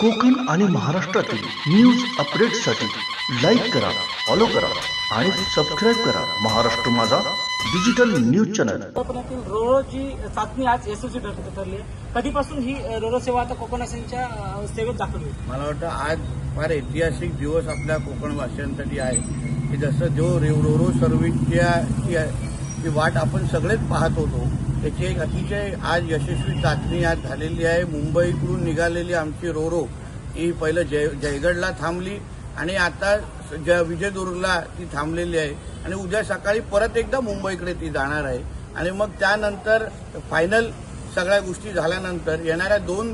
कोकण आणि महाराष्ट्रातील न्यूज अपडेटसाठी लाईक करा फॉलो करा आणि सबस्क्राईब करा महाराष्ट्र माझा डिजिटल न्यूज चॅनल कोकणातील रोरो जी चाचणी आज यशस्वी ठर- ठरली आहे. कधीपासून ही रोरो सेवा आता कोकणाच्या अ, सेवेत दाखल होईल? मला वाटतं आज फार ऐतिहासिक दिवस आपल्या कोकण वासियांसाठी आहे. की जसं जो रोरो सर्व्हिसच्या वाट आपण सगळेच पाहत होतो. त्याची एक अतिशय आज यशस्वी चाचणी आज झालेली आहे. मुंबईकडून निघालेली आमची रोरो ही पहिलं जय जयगडला थांबली आणि आता ज विजयदुर्गला ती थांबलेली आहे. आणि उद्या सकाळी परत एकदा मुंबईकडे ती जाणार आहे. आणि मग त्यानंतर फायनल सगळ्या गोष्टी झाल्यानंतर येणाऱ्या दोन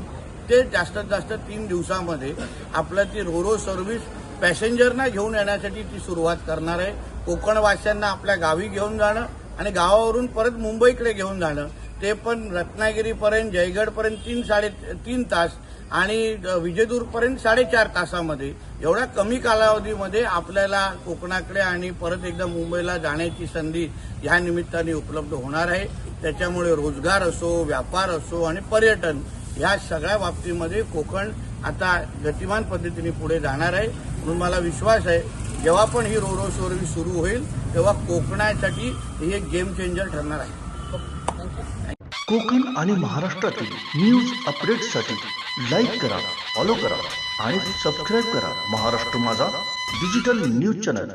ते जास्तीत जास्त तीन दिवसामध्ये आपलं ती रोरो सर्व्हिस पॅसेंजरना घेऊन येण्यासाठी ती सुरुवात करणार आहे. कोकणवासियांना आपल्या गावी घेऊन जाणं आणि गावावरून परत मुंबईकडे घेऊन जाणं. ते पण रत्नागिरीपर्यंत जयगडपर्यंत तीन साडे तीन तास आणि विजेदूरपर्यंत साडेचार तासामध्ये. एवढ्या कमी कालावधीमध्ये आपल्याला कोकणाकडे आणि परत एकदा मुंबईला जाण्याची संधी ह्या निमित्ताने उपलब्ध होणार आहे. त्याच्यामुळे रोजगार असो व्यापार असो आणि पर्यटन ह्या सगळ्या बाबतीमध्ये कोकण आता गतिमान पद्धतीने पुढे जाणार आहे. म्हणून मला विश्वास आहे जेव्हा पण ही रोरो सर्व्हिस सुरू होईल तेव्हा कोकणासाठी ही एक गेम चेंजर ठरणार आहे. कोकण आणि महाराष्ट्रातील न्यूज अपडेटसाठी लाईक करा फॉलो करा आणि सबस्क्राईब करा महाराष्ट्र माझा डिजिटल न्यूज चॅनल